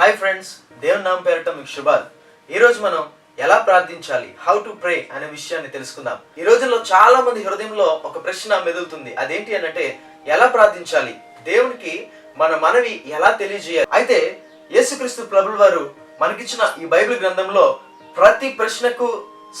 Hi friends దేవుని నామ పేరట మీకు శుభాలు. ఈరోజు మనం ఎలా ప్రార్థించాలి హౌ టు ప్రే అనే విషయాన్ని తెలుసుకుందాం. ఈ రోజుల్లో చాలా మంది హృదయంలో ఒక ప్రశ్న మెదులుతుంది. అదేంటి అనంటే ఎలా ప్రార్థించాలి దేవునికి మన మనవి ఎలా తెలియజేయాలి? అయితే యేసుక్రీస్తు ప్రభుల వారు మనకిచ్చిన ఈ బైబిల్ గ్రంథంలో ప్రతి ప్రశ్నకు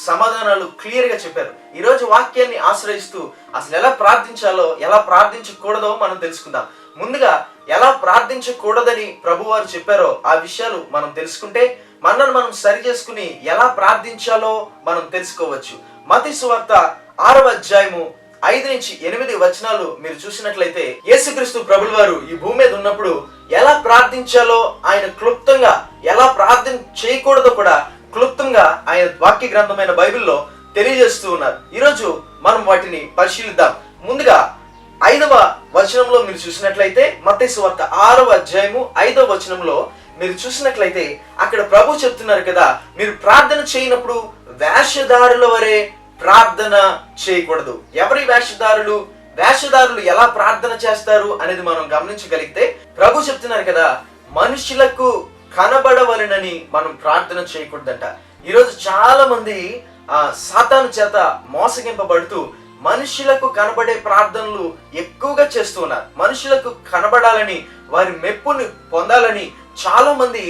సమాధానాలు క్లియర్గా చెప్పారు. ఈ రోజు వాక్యాన్ని ఆశ్రయిస్తూ అసలు ఎలా ప్రార్థించాలో ఎలా ప్రార్థించకూడదో మనం తెలుసుకుందాం. ముందుగా ఎలా ప్రార్థించకూడదని ప్రభువారు చెప్పారో ఆ విషయాలు మనం తెలుసుకుంటే మనల్ని మనం సరి చేసుకుని ఎలా ప్రార్థించాలో మనం తెలుసుకోవచ్చు. మతి సువార్త ఆరవ అధ్యాయము ఐదు నుంచి ఎనిమిది వచనాలు మీరు చూసినట్లయితే యేసుక్రీస్తు ప్రభుల వారు ఈ భూమి మీద ఉన్నప్పుడు ఎలా ప్రార్థించాలో ఆయన క్లుప్తంగా ఎలా ప్రార్థన చేయకూడదో కూడా క్లుప్తంగా ఆయన వాక్య గ్రంథమైన బైబిల్లో తెలియజేస్తూ ఉన్నారు. ఈరోజు మనం వాటిని పరిశీలిద్దాం. ముందుగా ఐదవ వచనంలో మీరు చూసినట్లయితే మతేసు వార్త ఆరవ అధ్యాయము ఐదవ వచనంలో మీరు చూసినట్లయితే అక్కడ ప్రభు చెప్తున్నారు కదా మీరు ప్రార్థన చేయనప్పుడు వేషధారుల వరే ప్రార్థన చేయకూడదు. ఎవరి వేషధారులు వేషధారులు ఎలా ప్రార్థన చేస్తారు అనేది మనం గమనించగలిగితే ప్రభు చెప్తున్నారు కదా మనుషులకు కనబడవలనని మనం ప్రార్థన చేయకూడదంట. ఈరోజు చాలా మంది ఆ సాతాను చేత మోసగింపబడుతూ మనుషులకు కనబడే ప్రార్థనలు ఎక్కువగా చేస్తూ ఉన్నారు మనుషులకు కనబడాలని వారి మెప్పుని పొందాలని చాలా మంది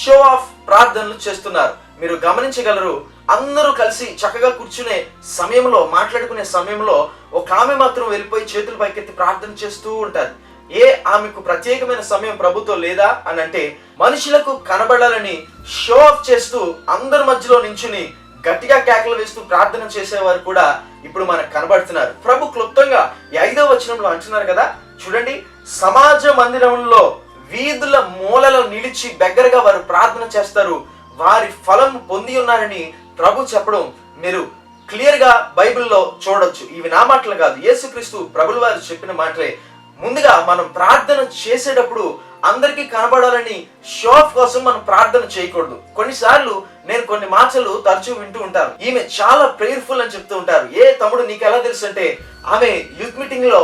షో ఆఫ్ ప్రార్థనలు చేస్తున్నారు. మీరు గమనించగలరు అందరూ కలిసి చక్కగా కూర్చునే సమయంలో మాట్లాడుకునే సమయంలో ఒక ఆమె మాత్రం వెళ్ళిపోయి చేతులు పైకెత్తి ప్రార్థన చేస్తూ ఉంటారు. ఏ ఆమెకు ప్రత్యేకమైన సమయం ప్రభుత్వం లేదా అని అంటే మనుషులకు కనబడాలని షో ఆఫ్ చేస్తూ అందరి మధ్యలో నించుని గట్టిగా కేకలు వేస్తూ ప్రార్థన చేసేవారు కూడా ఇప్పుడు మనకు కనబడుతున్నారు. ప్రభు క్లుప్తంగా ఐదో వచనంలో అంటున్నారు కదా? చూడండి సమాజ మందిరంలో వీధుల మూలలో నిలిచి దగ్గరగా వారు ప్రార్థన చేస్తారు. వారి ఫలం పొంది ఉన్నారని ప్రభు చెప్పడం మీరు క్లియర్గా బైబిల్లో చూడొచ్చు. ఇవి నా మాటలు కాదు. యేసుక్రీస్తు ప్రభుల వారు చెప్పిన మాటలే. ముందుగా మనం ప్రార్థన చేసేటప్పుడు అందరికీ కనబడాలని షో ఆఫ్ కోసం మనం ప్రార్థన చేయకూడదు. కొన్నిసార్లు నేను కొన్ని మాటలు తరచూ వింటూ ఉంటాను. ఈమె చాలా ప్రేయర్ఫుల్ అని చెప్తూ ఉంటారు. ఏ తమ్ముడు నీకు ఎలా తెలుసు అంటే ఆమె యూత్ మీటింగ్లో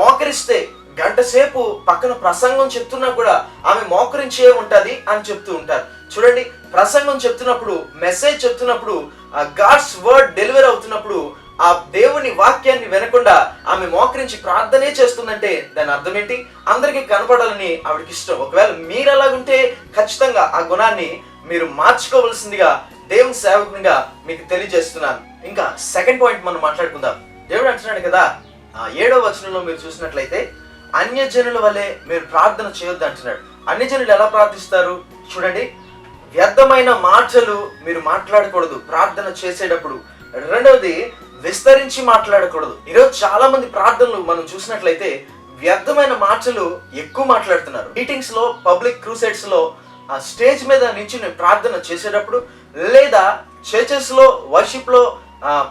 మోకరిస్తే గంట సేపు పక్కన ప్రసంగం చెప్తున్నా కూడా ఆమె మోకరించే ఉంటది అని చెప్తూ ఉంటారు. చూడండి ప్రసంగం చెప్తున్నప్పుడు మెసేజ్ చెప్తున్నప్పుడు గాడ్స్ వర్డ్ డెలివరీ అవుతున్నప్పుడు ఆ దేవుని వాక్యాన్ని వినకుండా ఆమె మోకరించి ప్రార్థనే చేస్తుందంటే దాని అర్థం ఏంటి? అందరికీ కనపడాలని ఆవిడకి ఇష్టం. ఒకవేళ మీరు అలాగుంటే ఖచ్చితంగా ఆ గుణాన్ని మీరు మార్చుకోవలసిందిగా దేవుని సేవకునిగా మీకు తెలియజేస్తున్నాను. ఇంకా సెకండ్ పాయింట్ మనం మాట్లాడుకుందాం. దేవుడు అంటున్నాడు కదా ఆ ఏడో వచనంలో మీరు చూసినట్లయితే అన్యజనుల వలె మీరు ప్రార్థన చేయొద్దు అంటున్నాడు. అన్యజనులు ఎలా ప్రార్థిస్తారు? చూడండి. వ్యర్థమైన మాటలు మీరు మాట్లాడకూడదు. ప్రార్థన చేసేటప్పుడు రెండవది విస్తరించి మాట్లాడకూడదు. ఈరోజు చాలా మంది ప్రార్థనలు మనం చూసినట్లయితే వ్యర్థమైన మాటలు ఎక్కువ మాట్లాడుతున్నారు. మీటింగ్స్లో పబ్లిక్ క్రూసైడ్స్లో ఆ స్టేజ్ మీద నుంచి ప్రార్థన చేసేటప్పుడు లేదా చర్చెస్లో వర్షిప్లో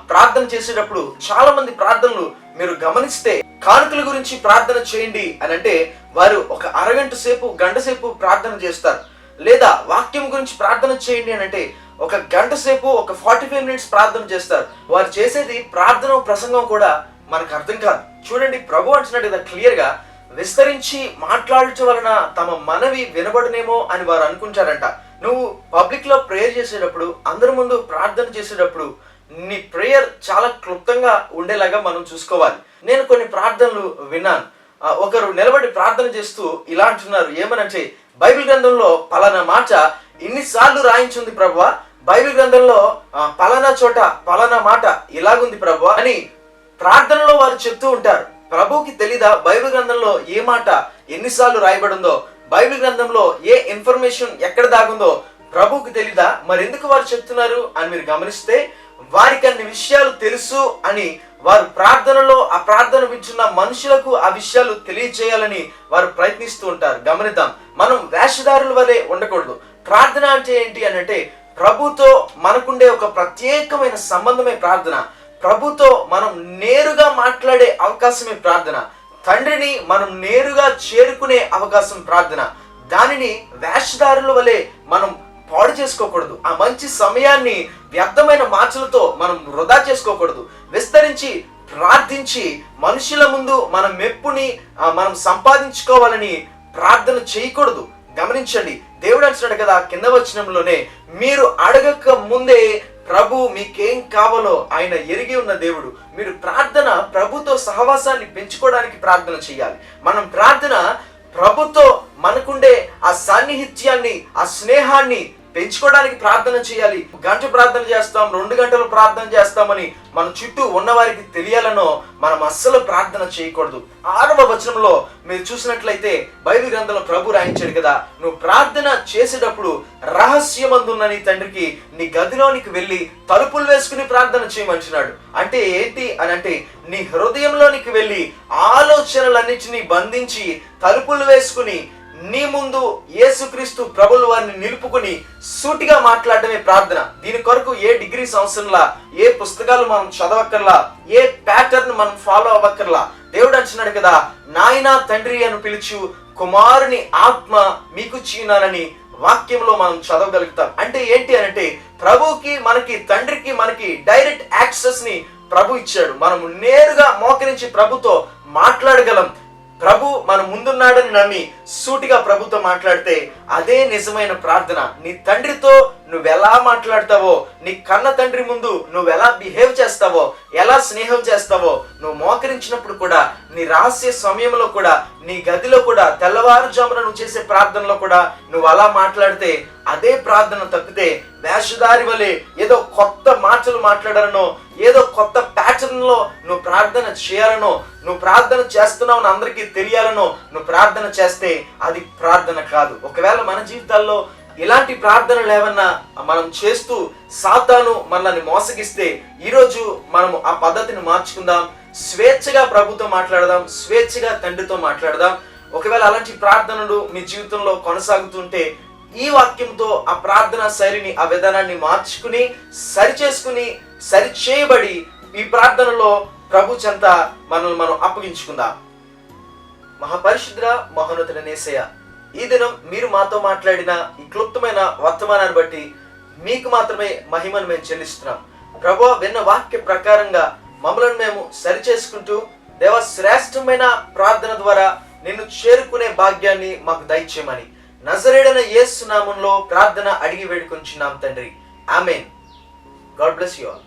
ప్రార్థన చేసేటప్పుడు చాలా మంది ప్రార్థనలు మీరు గమనిస్తే కానుకల గురించి ప్రార్థన చేయండి అని అంటే వారు ఒక అరగంట సేపు గంట సేపు ప్రార్థన చేస్తారు. లేదా వాక్యం గురించి ప్రార్థన చేయండి అని అంటే ఒక గంట సేపు ఒక ఫార్టీ ఫైవ్ మినిట్స్ ప్రార్థన చేస్తారు. వారు చేసేది ప్రార్థన ప్రసంగం కూడా మనకు అర్థం కాదు. చూడండి ప్రభు అంటున్నాడు కదా క్లియర్గా విస్తరించి మాట్లాడటం వలన తమ మనవి వినబడనేమో అని వారు అనుకుంటారంట. నువ్వు పబ్లిక్లో ప్రేయర్ చేసేటప్పుడు అందరి ముందు ప్రార్థన చేసేటప్పుడు నీ ప్రేయర్ చాలా క్లుప్తంగా ఉండేలాగా మనం చూసుకోవాలి. నేను కొన్ని ప్రార్థనలు విన్నాను. ఒకరు నిలబడి ప్రార్థన చేస్తూ ఇలా అంటున్నారు. ఏమనంటే బైబిల్ గ్రంథంలో పలానా మాట ఇన్నిసార్లు రాయించుంది ప్రభువా బైబిల్ గ్రంథంలో పలానా చోట పలానా మాట ఇలాగుంది ప్రభు అని ప్రార్థనలో వారు చెప్తూ ఉంటారు. ప్రభుకి తెలీదా బైబిల్ గ్రంథంలో ఏ మాట ఎన్నిసార్లు రాయబడిందో? బైబిల్ గ్రంథంలో ఏ ఇన్ఫర్మేషన్ ఎక్కడ దాగుందో ప్రభువుకి తెలీదా? మరి ఎందుకు వారు చెప్తున్నారు అని మీరు గమనిస్తే వారికి అన్ని విషయాలు తెలుసు అని వారు ప్రార్థనలో ఆ ప్రార్థన వింటున్న మనుషులకు ఆ విషయాలు తెలియజేయాలని వారు ప్రయత్నిస్తూ ఉంటారు. గమనిద్దాం. మనం వేషధారుల వలె ఉండకూడదు. ప్రార్థన అంటే ఏంటి అని అంటే ప్రభుతో మనకుండే ఒక ప్రత్యేకమైన సంబంధమే ప్రార్థన. ప్రభుతో మనం నేరుగా మాట్లాడే అవకాశమే ప్రార్థన. తండ్రిని మనం నేరుగా చేరుకునే అవకాశం ప్రార్థన. దానిని వేషధారుల వలె మనం పాడు చేసుకోకూడదు. ఆ మంచి సమయాన్ని వ్యర్థమైన మాటలతో మనం వృధా చేసుకోకూడదు. విస్తరించి ప్రార్థించి మనుషుల ముందు మన మెప్పుని మనం సంపాదించుకోవాలని ప్రార్థన చేయకూడదు. గమనించండి. దేవుడు అంటున్నాడు కదా కింద వచనంలోనే మీరు అడగక ముందే ప్రభు మీకేం కావాలో ఆయన ఎరిగి ఉన్న దేవుడు. మీరు ప్రార్థన ప్రభుతో సహవాసాన్ని పెంచుకోవడానికి ప్రార్థన చేయాలి. మనం ప్రార్థన ప్రభుతో మనకుండే ఆ సాన్నిహిత్యాన్ని ఆ స్నేహాన్ని పెంచుకోవడానికి ప్రార్థన చేయాలి. గంట ప్రార్థన చేస్తాం రెండు గంటలు ప్రార్థన చేస్తామని మన చుట్టూ ఉన్నవారికి తెలియాలనో మనం అస్సలు ప్రార్థన చేయకూడదు. ఆరవ వచనంలో మీరు చూసినట్లయితే బైబిల్ గ్రంథంలో ప్రభు రాయించాడు కదా నువ్వు ప్రార్థన చేసేటప్పుడు రహస్యమందున్న నీ తండ్రికి నీ గదిలోనికి వెళ్ళి తలుపులు వేసుకుని ప్రార్థన చేయమంటున్నాడు. అంటే ఏంటి అని అంటే నీ హృదయంలోనికి వెళ్ళి ఆలోచనలన్నిటినీ బంధించి తలుపులు వేసుకుని నీ ముందు యేసుక్రీస్తు ప్రభులు వారిని నిలుపుకుని సూటిగా మాట్లాడటమే ప్రార్థన. దీని కొరకు ఏ డిగ్రీ సంవత్సరంలా ఏ పుస్తకాలు మనం చదవక్కర్లా ఏ ప్యాటర్న్ మనం ఫాలో అవ్వక్కర్లా దేవుడు అంటున్నాడు కదా నాయనా తండ్రి అని పిలుచు కుమారుని ఆత్మ మీకు చీనానని వాక్యంలో మనం చదవగలుగుతాం. అంటే ఏంటి అంటే ప్రభుకి మనకి తండ్రికి మనకి డైరెక్ట్ యాక్సెస్ని ప్రభు ఇచ్చాడు. మనం నేరుగా మోకరించి ప్రభుతో మాట్లాడగలం. ప్రభు మన ముందున్నాడని నమ్మి సూటిగా ప్రభుతో మాట్లాడితే అదే నిజమైన ప్రార్థన. నీ తండ్రితో నువ్వెలా మాట్లాడతావో నీ కన్న తండ్రి ముందు నువ్వు ఎలా బిహేవ్ చేస్తావో ఎలా స్నేహం చేస్తావో నువ్వు మోకరించినప్పుడు కూడా నీ రహస్య సమయంలో కూడా నీ గదిలో కూడా తెల్లవారుజామున నువ్వు చేసే ప్రార్థనలో కూడా నువ్వు అలా మాట్లాడితే అదే ప్రార్థన తప్పితే వేషధారి వలె ఏదో కొత్త మాటలు మాట్లాడాలనో ఏదో కొత్త ఆచరణలో నువ్వు ప్రార్థన చేయాలనో నువ్వు ప్రార్థన చేస్తున్నావు అని అందరికీ తెలియాలనో నువ్వు ప్రార్థన చేస్తే అది ప్రార్థన కాదు. ఒకవేళ మన జీవితాల్లో ఇలాంటి ప్రార్థన లేవన్నా మనం చేస్తూ సాతాను మనల్ని మోసగిస్తే ఈరోజు మనము ఆ పద్ధతిని మార్చుకుందాం. స్వేచ్ఛగా ప్రభుతో మాట్లాడదాం స్వేచ్ఛగా తండ్రితో మాట్లాడదాం. ఒకవేళ అలాంటి ప్రార్థనలు మీ జీవితంలో కొనసాగుతుంటే ఈ వాక్యంతో ఆ ప్రార్థన శైలిని ఆ విధానాన్ని మార్చుకుని సరిచేసుకుని సరిచేయబడి ఈ ప్రార్థనలో ప్రభు చెంత మనల్ని మనం అప్పగించుకుందాం. మహాపరిశుద్ర మహోన్నతుడ నేసయ్య ఈ దినం మీరు మాతో మాట్లాడిన ఈ క్లుప్తమైన వర్తమానాన్ని బట్టి మీకు మాత్రమే మహిమను మేము చెల్లిస్తున్నాం. ప్రభు విన్న వాక్య ప్రకారంగా మమ్మలను మేము సరిచేసుకుంటూ దేవ శ్రేష్టమైన ప్రార్థన ద్వారా నిన్ను చేరుకునే భాగ్యాన్ని మాకు దయచేయమని నజరేడన యేసు నామంలో ప్రార్థన అడిగి వేడుకొంచున్నాం తండ్రి. Amen. God bless you all.